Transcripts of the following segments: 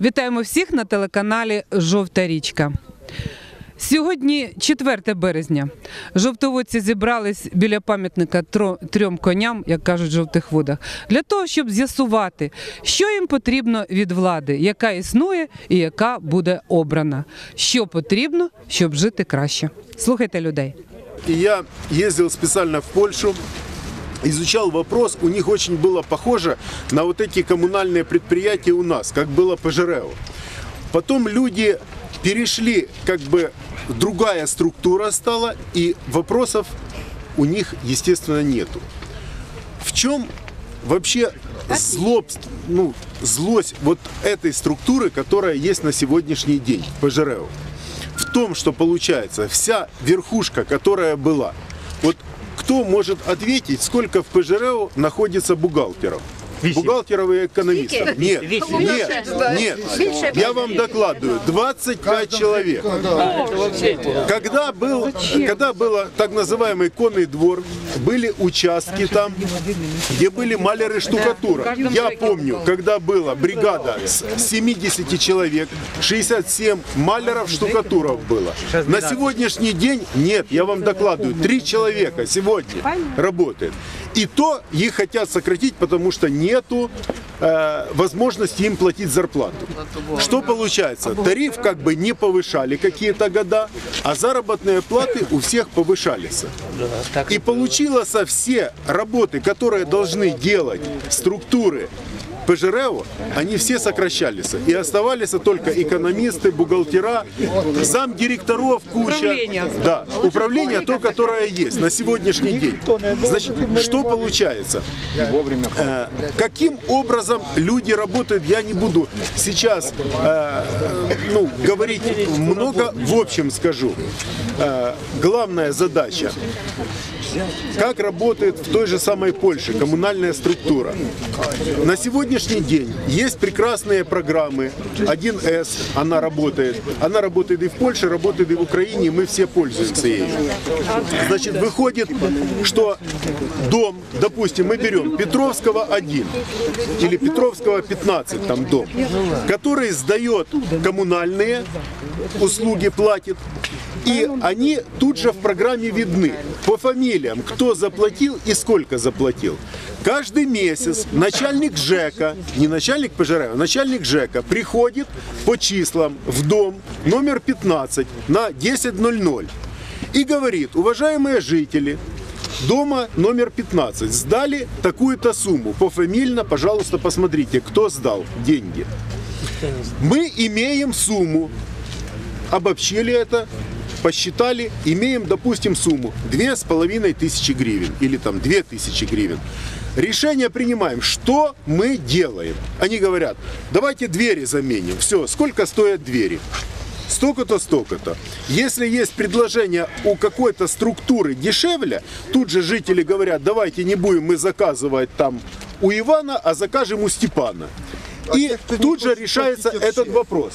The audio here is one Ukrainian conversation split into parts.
Вітаємо всіх на телеканалі Жовта річка. Сьогодні 4 березня. Жовтоводці зібрались біля пам'ятника трьом коням, як кажуть в жовтих водах, для того, щоб з'ясувати, що їм потрібно від влади, яка існує і яка буде обрана. Що потрібно, щоб жити краще. Слухайте людей. Я ездил специально в Польшу, изучал вопрос, у них очень было похоже на вот эти коммунальные предприятия у нас, как было по ЖРЭУ. Потом люди перешли, как бы другая структура стала, и вопросов у них, естественно, нету. В чем вообще злость, ну, злость вот этой структуры, которая есть на сегодняшний день по ЖРЭУ? В том, что получается вся верхушка, которая была, кто может ответить, сколько в ПЖРО находится бухгалтеров? Бухгалтеров и экономистов. Нет, нет, нет. Я вам докладываю, 25 человек. Когда был, когда было так называемый конный двор, были участки там, где были маляры штукатура. Я помню, когда была бригада с 70 человек, 67 маляров штукатуров было. На сегодняшний день нет, я вам докладываю, три человека сегодня работает. И то их хотят сократить, потому что нету э, возможности им платить зарплату. Что получается? Тариф как бы не повышали какие-то года, а заработные платы у всех повышались. И получилось все работы, которые должны делать структуры ПЖРЭО, они все сокращались. И оставались только экономисты, бухгалтера, замдиректоров куча. Управление. Да, управление то, которое есть на сегодняшний день. Значит, что получается? Э, каким образом люди работают, я не буду сейчас э, ну, говорить много, в общем скажу. Э, главная задача как работает в той же самой Польше коммунальная структура. На сегодняшний день есть прекрасные программы. 1С, она работает. Она работает и в Польше, работает и в Украине, и мы все пользуемся ею. Значит, выходит, что дом, допустим, мы берем Петровского 1 или Петровского 15, там дом, который сдает коммунальные услуги, платит, и они тут же в программе видны по фамилиям, кто заплатил и сколько заплатил. Каждый месяц начальник ЖЭКа, не начальник ПЖР, а начальник ЖЭКа приходит по числам в дом номер 15 на 10.00 и говорит, уважаемые жители, дома номер 15 сдали такую-то сумму. Пофамильно, пожалуйста, посмотрите, кто сдал деньги. Мы имеем сумму, обобщили это, посчитали, имеем, допустим, сумму две с половиной тысячи гривен или там две тысячи гривен. Решение принимаем. Что мы делаем? Они говорят, давайте двери заменим. Все, сколько стоят двери? Столько-то, столько-то. Если есть предложение у какой-то структуры дешевле, тут же жители говорят, давайте не будем мы заказывать там у Ивана, а закажем у Степана. И тут же решается этот вопрос.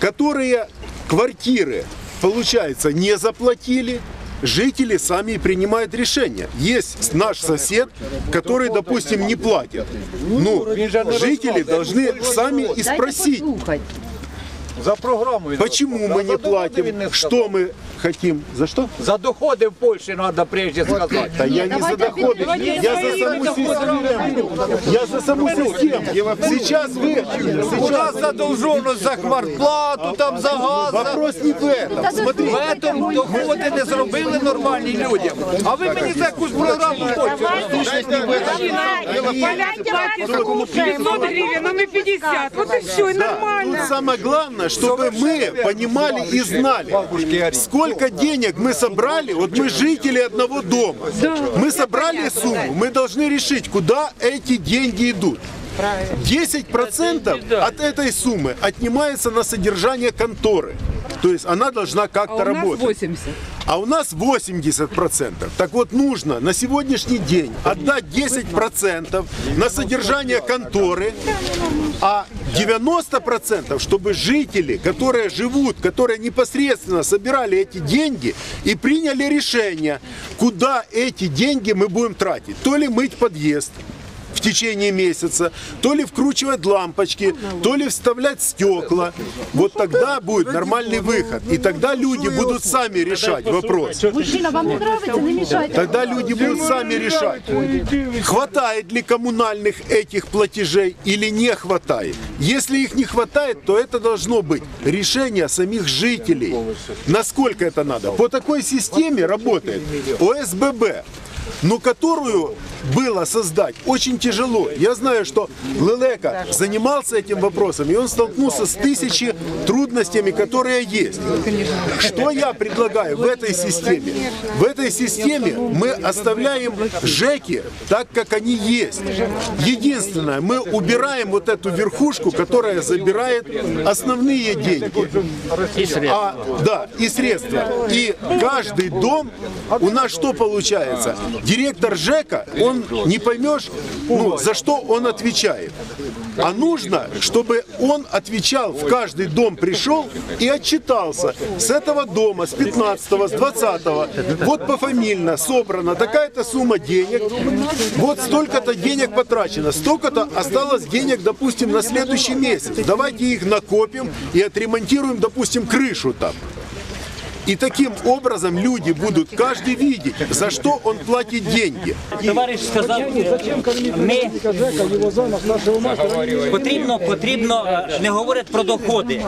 Которые квартиры, получается, не заплатили, жители сами принимают решение. Есть наш сосед, который, допустим, не платит. Ну, жители должны сами и спросить, За програмою. почему мы не платим, что мы хотим. За что? За доходи в Польщі треба прежде сказати. Да я не за доходы, я за саму систему. Я за саму систему. Сейчас вы, У нас сейчас задовженість за квартплату, там за газ. за- вопрос не в этом. Смотри, В этом доходи не зробили нормальні людям. А ви мені за якусь програму хочете. 500 гривен, а мы 50. Вот и все, и Да, нормально. тут самое главное, чтобы мы понимали и знали, сколько денег мы собрали, вот мы жители одного дома, мы собрали сумму, мы должны решить, куда эти деньги идут. 10% от этой суммы отнимается на содержание конторы. То есть она должна А как-то нас работать. 80. А у нас 80%. Так вот нужно на сегодняшний день отдать 10% на содержание конторы, а 90% чтобы жители, которые живут, которые непосредственно собирали эти деньги и приняли решение, куда эти деньги мы будем тратить. То ли мыть подъезд, в течение месяца, то ли вкручивать лампочки, то ли вставлять стекла. Вот тогда будет нормальный выход. И тогда люди будут сами решать вопрос. Мужчина, вам не нравится, не мешайте. Тогда люди будут сами решать, хватает ли коммунальных этих платежей или не хватает. Если их не хватает, то это должно быть решение самих жителей. Насколько это надо? По такой системе работает ОСББ, но которую было создать очень тяжело. Я знаю, что Лелека занимался этим вопросом, и он столкнулся с тысячи трудностями, которые есть. Что я предлагаю в этой системе? В этой системе мы оставляем ЖЭКи так, как они есть. Единственное, мы убираем вот эту верхушку, которая забирает основные деньги. А, да, и средства. И каждый дом, у нас что получается? Директор ЖЭКа, он не поймешь, ну, за что он отвечает. А нужно, чтобы он отвечал, в каждый дом пришел и отчитался. С этого дома, с 15 с 20 вот пофамильно собрана такая-то сумма денег, вот столько-то денег потрачено, столько-то осталось денег, допустим, на следующий месяц. Давайте их накопим и отремонтируем, допустим, крышу там. И таким образом люди будут каждый видеть, за что он платит деньги. Товариш сказав, ми потрібно, потрібно е, не говорять про доходи.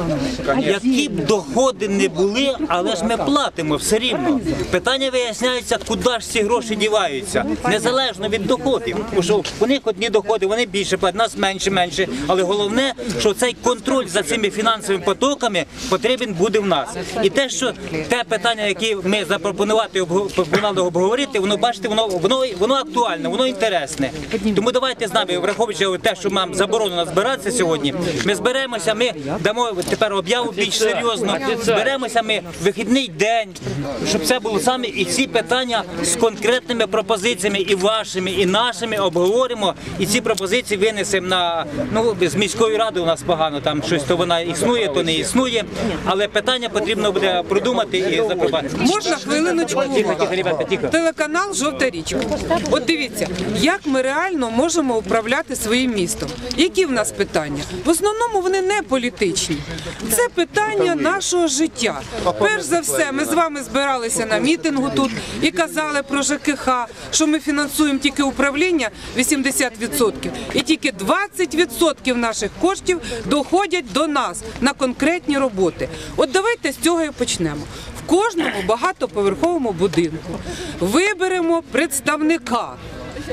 Які б доходи не були, але ж ми платимо все рівно. Питання виясняється, куди ж ці гроші діваються, незалежно від доходів. Тому що у них одні доходи, вони більше платять, нас менше, менше. Але головне, що цей контроль за цими фінансовими потоками потрібен буде в нас. І те, що те питання, яке ми запропонувати обго- пропонували обговорити, воно бачите, воно воно воно актуальне, воно інтересне. Тому давайте з нами, враховуючи те, що нам заборонено збиратися сьогодні. Ми зберемося, ми дамо тепер об'яву більш серйозно. Зберемося ми в вихідний день, щоб це було саме і ці питання з конкретними пропозиціями, і вашими, і нашими обговоримо. І ці пропозиції винесемо на ну з міської ради. У нас погано там щось то вона існує, то не існує. Але питання потрібно буде продумати і. Можна хвилиночку Тихо, тихо, ребята, тихо. Телеканал Жовта річка. От дивіться, як ми реально можемо управляти своїм містом. Які в нас питання? В основному вони не політичні. Це питання нашого життя. Перш за все, ми з вами збиралися на мітингу тут і казали про ЖКХ, що ми фінансуємо тільки управління 80%, і тільки 20% наших коштів доходять до нас на конкретні роботи. От давайте з цього і почнемо. В кожному багатоповерховому будинку. Виберемо представника.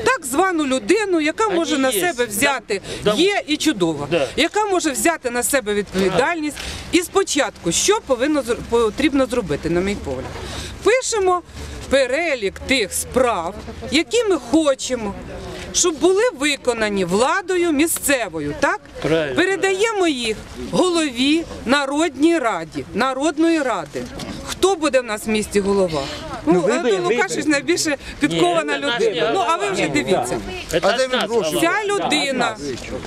Так звану людину, яка може на себе взяти, є і чудова, яка може взяти на себе відповідальність. І спочатку, що повинно потрібно зробити, на мій погляд, пишемо перелік тих справ, які ми хочемо, щоб були виконані владою місцевою. Так? Передаємо їх голові народній раді, народної ради. Хто буде в нас в місті голова? Ну, вибери, Антон Лукашич вибери. найбільше підкована Ні, людина. Ну а ви вже дивіться. Ця людина,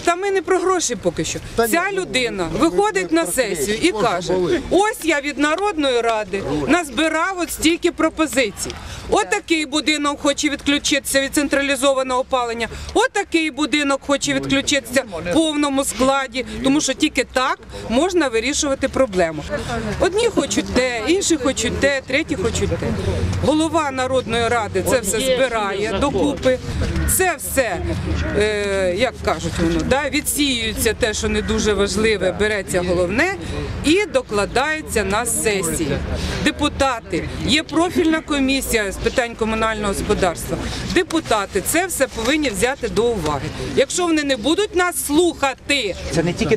та ми не про гроші поки що. Ця людина виходить на сесію і каже: ось я від народної ради назбирав от стільки пропозицій. Отакий будинок хоче відключитися від централізованого опалення. Отакий будинок хоче відключитися в повному складі, тому що тільки так можна вирішувати проблему. Одні хочуть те, інші хочуть те, треті хочуть те. Голова народної ради це все збирає докупи. Це все, е, як кажуть воно, да, відсіюється те, що не дуже важливе, береться головне і докладається на сесії. Депутати, є профільна комісія з питань комунального господарства. Депутати це все повинні взяти до уваги. Якщо вони не будуть нас слухати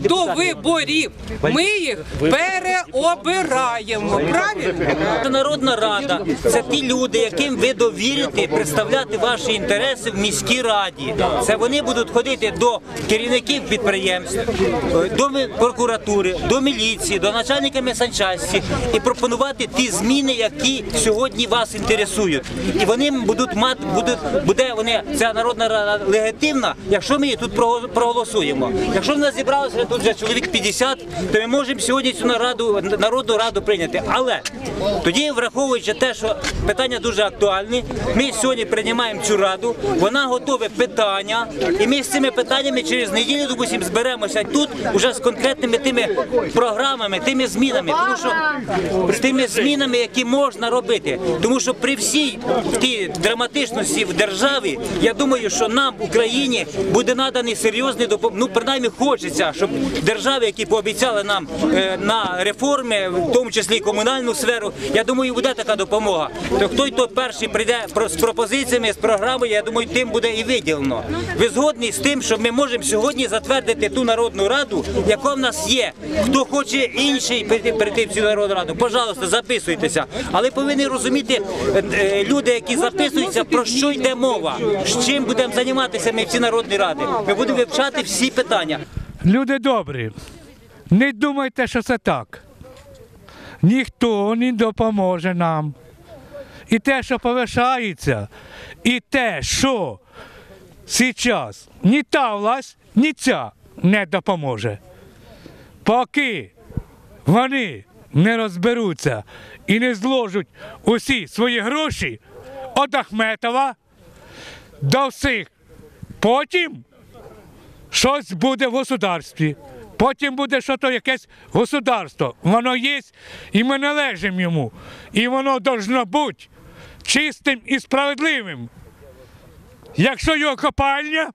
до виборів, ми їх переобираємо. Правильно? Це Народна рада це ті люди, яким ви довірите представляти ваші інтереси в міській раді. Це вони будуть ходити до керівників підприємств, до прокуратури, до міліції, до начальника санчасті і пропонувати ті зміни, які сьогодні вас інтересують. І вони будуть мати будуть буде вони ця народна рада легітимна, якщо ми її тут про- проголосуємо. Якщо в нас зібралося тут вже чоловік 50, то ми можемо сьогодні цю нараду народну раду прийняти. Але тоді, враховуючи те, що питання дуже актуальне. Ми сьогодні приймаємо цю раду, вона готове питання, і ми з цими питаннями через неділю, допустим, зберемося тут уже з конкретними тими програмами, тими змінами, тому що з тими змінами, які можна робити. Тому що при всій тій драматичності в державі, я думаю, що нам, Україні, буде наданий серйозний допомог. Ну, принаймні, хочеться, щоб держави, які пообіцяли нам е, на реформи, в тому числі комунальну сферу, я думаю, буде така допомога. То хто й то перший прийде з пропозиціями, з програмою, я думаю, тим буде і виділено. Ви згодні з тим, що ми можемо сьогодні затвердити ту народну раду, яка в нас є. Хто хоче інший прийти, прийти в цю народну раду, пожалуйста, записуйтеся. Але повинні розуміти е, е, люди, які записуються, про що йде мова, з чим будемо займатися ми в цій народній раді. Ми будемо вивчати всі питання. Люди добрі, не думайте, що це так. Ніхто не допоможе нам. І те, що повишається, і те, що зараз ні та власть, ні ця не допоможе. Поки вони не розберуться і не зложать усі свої гроші від Ахметова до всіх. Потім щось буде в государстві. Потім буде що то якесь государство. Воно є, і ми належимо йому. І воно должно бути чистим і справедливим. Якщо його копальня,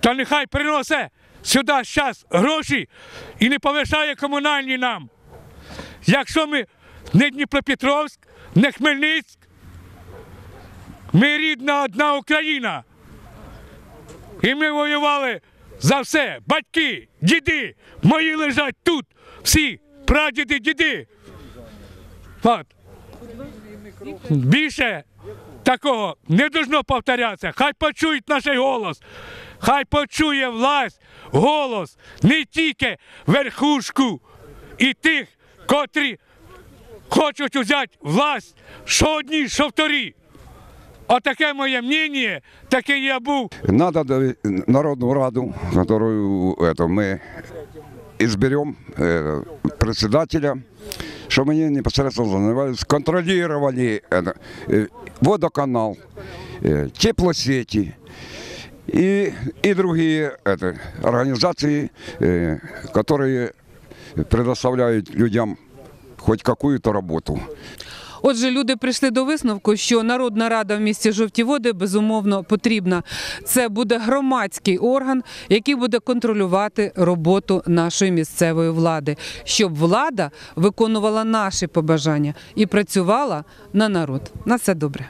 то нехай приносить сюди зараз гроші і не повишає комунальні нам. Якщо ми не Дніпропетровськ, не Хмельницьк, ми рідна одна Україна. І ми воювали за все. Батьки, діди, мої лежать тут. Всі, прадіди, діди. От. Більше такого не должно повторятися. Хай почують наш голос. Хай почує власть, голос не тільки верхушку і тих, котрі хочуть взяти власть, що одні, що вторі. Отаке моє мнение, таке я був. Надо до- Народную Раду, которую это, мы изберем э, председателя, чтобы они непосредственно занимались, контролировали это, э, водоканал, э, теплосети и, и другие это, организации, э, которые предоставляют людям хоть какую-то работу. Отже, люди прийшли до висновку, що Народна рада в місті Жовті Води безумовно потрібна. Це буде громадський орган, який буде контролювати роботу нашої місцевої влади, щоб влада виконувала наші побажання і працювала на народ. На все добре.